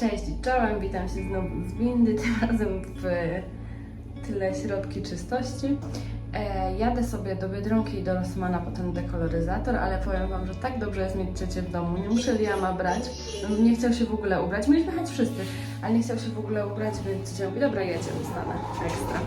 Cześć czołem, witam się znowu z windy, tym razem w tyle środki czystości. E, jadę sobie do Biedronki i do Rossmana po ten dekoloryzator, ale powiem Wam, że tak dobrze jest mieć ciocię w domu. Nie muszę Liama brać, On nie chciał się w ogóle ubrać. Mieliśmy jechać wszyscy, ale nie chciał się w ogóle ubrać, więc ciocia mówi, dobra, jedź, zostanę ekstra.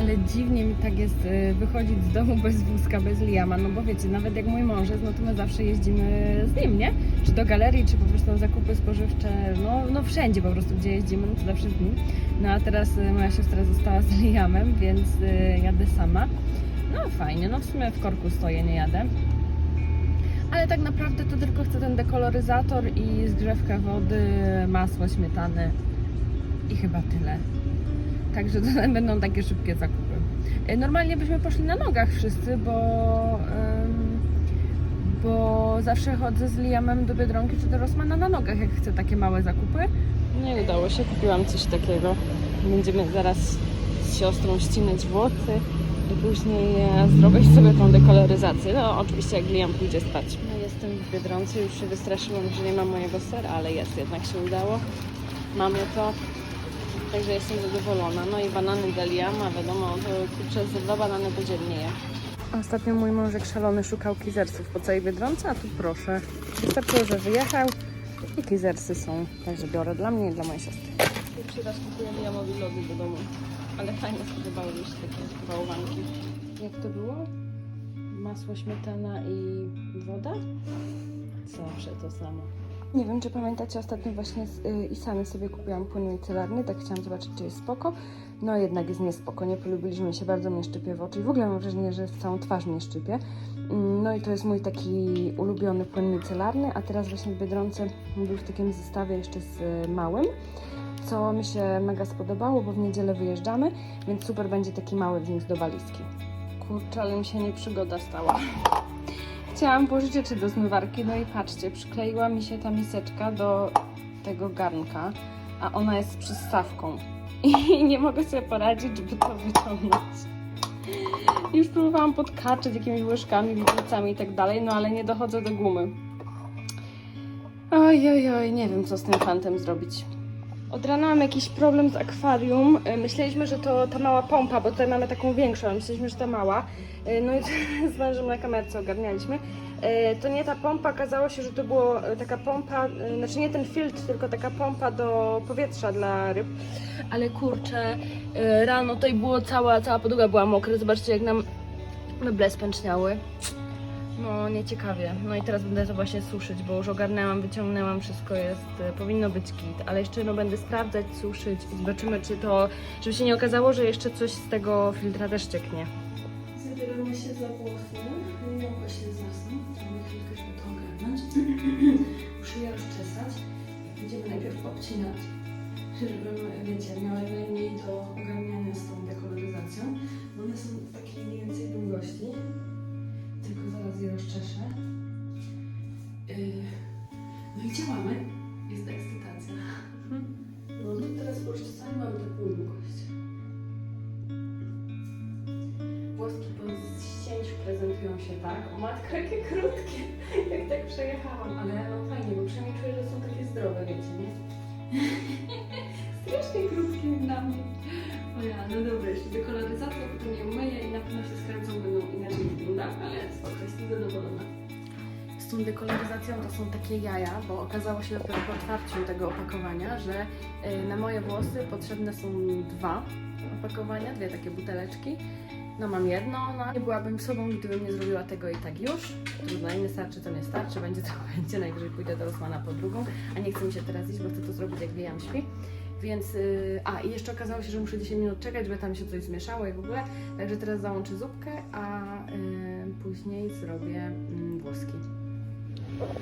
Ale dziwnie mi tak jest y, wychodzić z domu bez wózka, bez Liama, no bo wiecie, nawet jak mój mąż jest, no to my zawsze jeździmy z nim, nie? Czy do galerii, czy po prostu na zakupy spożywcze, no, no wszędzie po prostu, gdzie jeździmy, no to zawsze z nim. No a teraz y, moja siostra została z Liamem, więc y, jadę sama. Fajnie, no w sumie w korku stoję, nie jadę. Ale tak naprawdę to tylko chcę ten dekoloryzator i zgrzewkę wody, masło, śmietany i chyba tyle. Także to będą takie szybkie zakupy. E, Normalnie byśmy poszli na nogach wszyscy, bo, bo zawsze chodzę z Liamem do Biedronki czy do Rossmana na nogach, jak chcę takie małe zakupy. Nie udało się, kupiłam coś takiego. Będziemy zaraz z siostrą ścinać włosy i później e, zrobić sobie tą dekoloryzację. No oczywiście jak Liam pójdzie spać. No jestem w Biedronce, już się wystraszyłam, że nie ma mojego sera, ale jest, jednak się udało. Mamy to. Także jestem zadowolona. No i banany dla Liama, wiadomo, to kurczę, za dwa banany podzielnie je. Ostatnio mój mąż jak szalony szukał kizersów po całej Biedronce, a tu proszę. Wystarczyło, że wyjechał i kizersy są. Także biorę dla mnie i dla mojej siostry. Pierwszy raz kupuję Liamowi lody do domu. Ale fajnie spodobały mi się takie bałwanki. Jak to było? Masło, śmietana i woda? Zawsze to samo. Nie wiem, czy pamiętacie, ostatnio właśnie z, y, i sami sobie kupiłam płyn micelarny, tak chciałam zobaczyć, czy jest spoko. No jednak jest niespoko, nie polubiliśmy się, bardzo mnie szczypie w oczy i w ogóle mam wrażenie, że w całą twarz mnie szczypie. Mm, No i to jest mój taki ulubiony płyn micelarny, a teraz właśnie w Biedronce był w takim zestawie jeszcze z małym, co mi się mega spodobało, bo w niedzielę wyjeżdżamy, więc super będzie taki mały wniósł do walizki. Kurczę, ale mi się nie przygoda stała. Chciałam położyć rzeczy do zmywarki, no i patrzcie, przykleiła mi się ta miseczka do tego garnka, a ona jest z przystawką. I nie mogę sobie poradzić, żeby to wyciągnąć. Już próbowałam podkaczyć jakimiś łyżkami, widelcami i tak dalej, no ale nie dochodzę do gumy. Oj, oj, oj, nie wiem co z tym fantem zrobić. Od rana mam jakiś problem z akwarium. E, Myśleliśmy, że to ta mała pompa, bo tutaj mamy taką większą, myśleliśmy, że ta mała. E, No i z mężem na kamerce ogarnialiśmy. E, To nie ta pompa, okazało się, że to była taka pompa, znaczy nie ten filtr, tylko taka pompa do powietrza dla ryb. Ale kurczę, rano tutaj było cała, cała podłoga była mokra. Zobaczcie, jak nam meble spęczniały. No, nieciekawie. No i teraz będę to właśnie suszyć, bo już ogarnęłam, wyciągnęłam, wszystko jest, e, powinno być kit, ale jeszcze no będę sprawdzać, suszyć i zobaczymy, czy to, żeby się nie okazało, że jeszcze coś z tego filtra też cieknie. Zabieramy się za włosy, nie mogę się zasnąć, trzeba chwilkę, żeby to ogarnąć. Muszę je rozczesać. Będziemy najpierw obcinać, żebym, wiecie, miała najmniej do ogarniania z tą dekoloryzacją. One są takiej mniej więcej długości tylko zaraz je rozczeszę. Yy, no i działamy. Jest ekscytacja. No to teraz po rozczesaniu mamy taką długość. Włoski po ścięciu prezentują się tak. O matko, jakie krótkie. Jak tak przejechałam. Ale no fajnie, bo przynajmniej czuję, że są takie zdrowe, wiecie, nie? Strasznie krótkie mnie. O ja, no dobra, jeszcze dekoloryzacja, potem je umyję i na pewno się skręcą, będą inaczej wyglądały, ale spoko, jestem zadowolona. Z tą dekoloryzacją to są takie jaja, bo okazało się dopiero po otwarciu tego opakowania, że y, na moje włosy potrzebne są dwa opakowania, dwie takie buteleczki. No mam jedno, no nie byłabym sobą, gdybym nie zrobiła tego i tak już. Trudno, nie starczy, to nie starczy, będzie to będzie, najwyżej pójdę do Rosmana po drugą, a nie chcę mi się teraz iść, bo chcę to zrobić jak Liam śpi. Więc, yy, a i jeszcze okazało się, że muszę 10 minut czekać, bo tam się coś zmieszało i w ogóle. Także teraz załączę zupkę, a yy, później zrobię yy, włoski.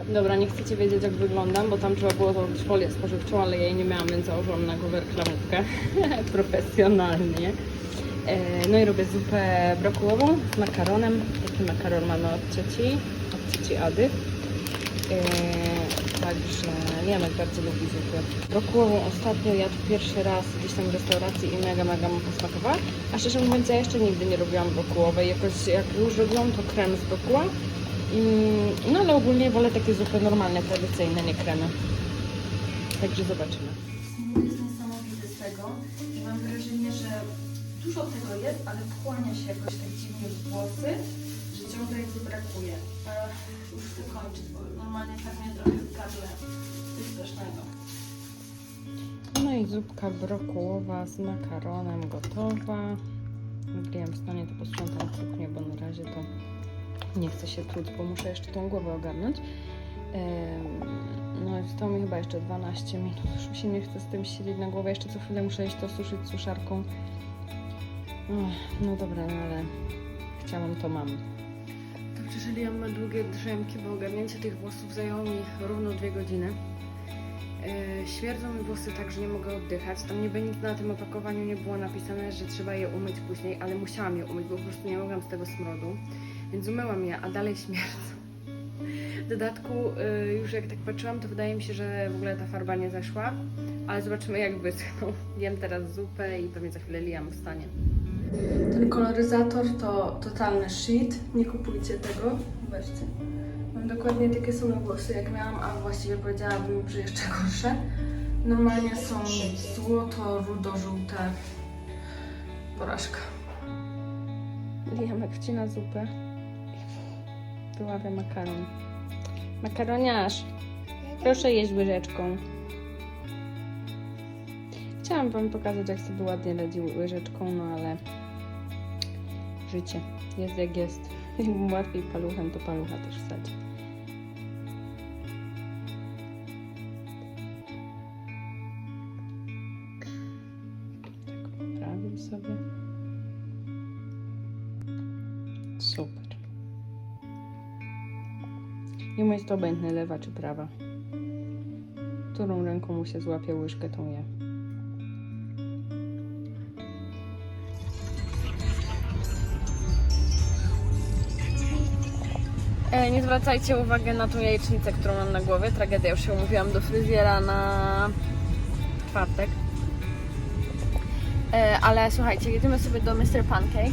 Dobra, nie chcecie wiedzieć jak wyglądam, bo tam trzeba było założyć folię spożywczą, ale jej nie miałam, więc założyłam na głowę reklamówkę profesjonalnie. E, No i robię zupę brokułową z makaronem. Taki makaron mamy od cioci, od cioci Ady. E, Także Janek bardzo lubi zupę. Brokułową ostatnio jadł pierwszy raz gdzieś tam w restauracji i mega, mega mu posmakowała. A szczerze mówiąc, ja jeszcze nigdy nie robiłam brokułowej. Jakoś jak już robiłam, to krem z brokuła. Mm, No ale ogólnie wolę takie zupy normalne, tradycyjne, nie kremy. Także zobaczymy. Jest niesamowity z tego, że mam wrażenie, że dużo tego jest, ale wchłania się jakoś tak dziwnie w włosy, że ciągle jakby brakuje. Ale już chcę kończyć, bo normalnie tak mnie trochę gardle. Coś strasznego. No i zupka brokułowa z makaronem gotowa. Gdy w stanie to posprzątam kuchnię, bo na razie to nie chcę się truć, bo muszę jeszcze tą głowę ogarnąć. No i zostało mi chyba jeszcze 12 minut. Już mi się nie chce z tym siedzieć na głowę. Jeszcze co chwilę muszę iść to suszyć suszarką. No dobra, no ale chciałam, to mam. Dobrze, że Liam ma długie drzemki, bo ogarnięcie tych włosów zajęło mi równo dwie godziny. E, Śmierdzą mi włosy tak, że nie mogę oddychać. Tam niby nic na tym opakowaniu nie było napisane, że trzeba je umyć później, ale musiałam je umyć, bo po prostu nie mogłam z tego smrodu. Więc umyłam je, a dalej śmierdzą. W dodatku, y, już jak tak patrzyłam, to wydaje mi się, że w ogóle ta farba nie zeszła, ale zobaczymy jak wyschną. Jem teraz zupę i pewnie za chwilę Liam wstanie. Ten koloryzator to totalny shit. Nie kupujcie tego. Weźcie. Mam dokładnie takie same włosy jak miałam, a właściwie powiedziałabym, że jeszcze gorsze. Normalnie są złoto, rudo, żółte. Porażka. Liamek wcina zupę. Wyławia makaron. Makaroniarz, proszę jeść łyżeczką. Chciałam Wam pokazać, jak sobie ładnie radzi łyżeczką, no ale życie jest jak jest. Łatwiej paluchem, to palucha też wsadzi. Tak, poprawił sobie. Super. Umieć to obojętne lewa czy prawa. Którą ręką mu się złapie łyżkę, tą je. E, nie zwracajcie uwagi na tą jajecznicę, którą mam na głowie. Tragedia, już się umówiłam do fryzjera na czwartek. E, ale słuchajcie, jedziemy sobie do Mr. Pancake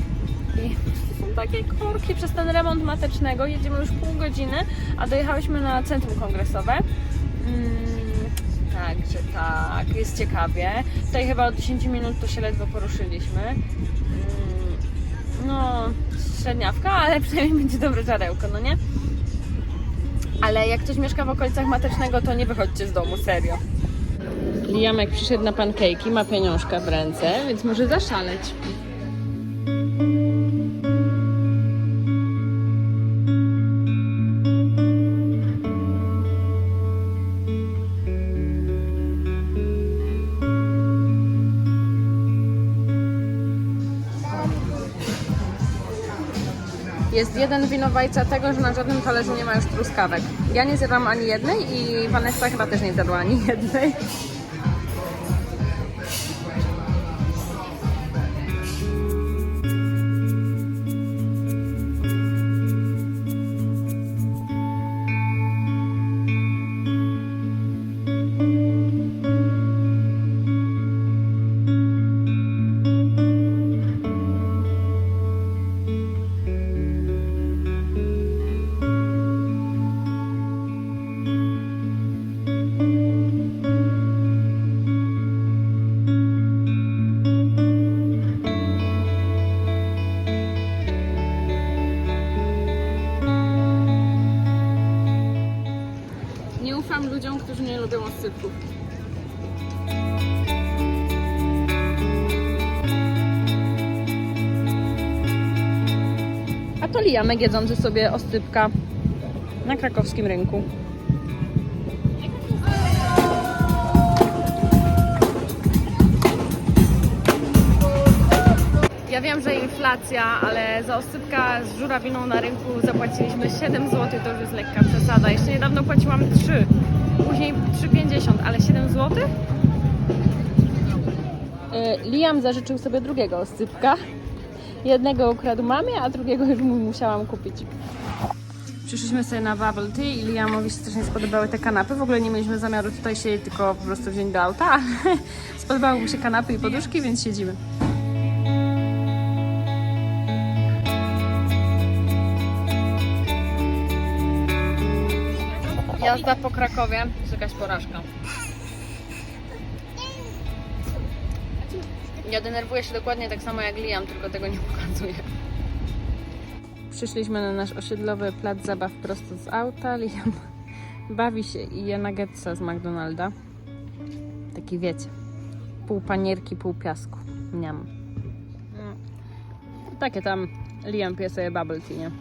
i są takie korki przez ten remont matecznego. Jedziemy już pół godziny, a dojechałyśmy na centrum kongresowe. Mm, także tak, jest ciekawie. Tutaj chyba od 10 minut to się ledwo poruszyliśmy. Mm, no, średniawka, ale przynajmniej będzie dobre żarełko, no nie? Ale jak ktoś mieszka w okolicach matecznego, to nie wychodźcie z domu, serio. Liamek przyszedł na pankejki, ma pieniążka w ręce, więc może zaszaleć. Jeden winowajca tego, że na żadnym talerzu nie ma już truskawek. Ja nie zjadłam ani jednej i Vanessa chyba też nie zjadła ani jednej. Nie lubią oscypków. A to Liamek jedzący sobie oscypka na krakowskim rynku. Ja wiem, że inflacja, ale za oscypka z żurawiną na rynku zapłaciliśmy 7 zł, to już jest lekka przesada. Jeszcze niedawno płaciłam 3, później 3,50, ale 7 zł? Liam zażyczył sobie drugiego oscypka. Jednego ukradł mamie, a drugiego już mu musiałam kupić. Przyszliśmy sobie na bubble tea i Liamowi się strasznie spodobały te kanapy. W ogóle nie mieliśmy zamiaru tutaj siedzieć, tylko po prostu wziąć do auta, ale spodobały mu się kanapy i poduszki, więc siedzimy. jazda po Krakowie to jest jakaś porażka. Ja denerwuję się dokładnie tak samo jak Liam, tylko tego nie pokazuję. Przyszliśmy na nasz osiedlowy plac zabaw prosto z auta. Liam bawi się i je nuggetsa z McDonalda. Taki wiecie, pół panierki, pół piasku. Miam. No. Takie tam Liam pije sobie bubble tea, nie?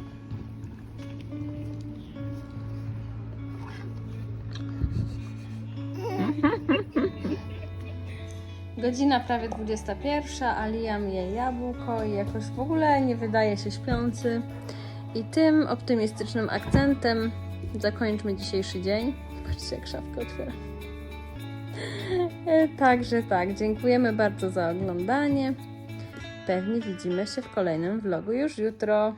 Godzina prawie 21, a Liam je jabłko i jakoś w ogóle nie wydaje się śpiący. I tym optymistycznym akcentem zakończmy dzisiejszy dzień. Patrzcie, jak szafkę otwiera. E, Także tak, dziękujemy bardzo za oglądanie. Pewnie widzimy się w kolejnym vlogu już jutro.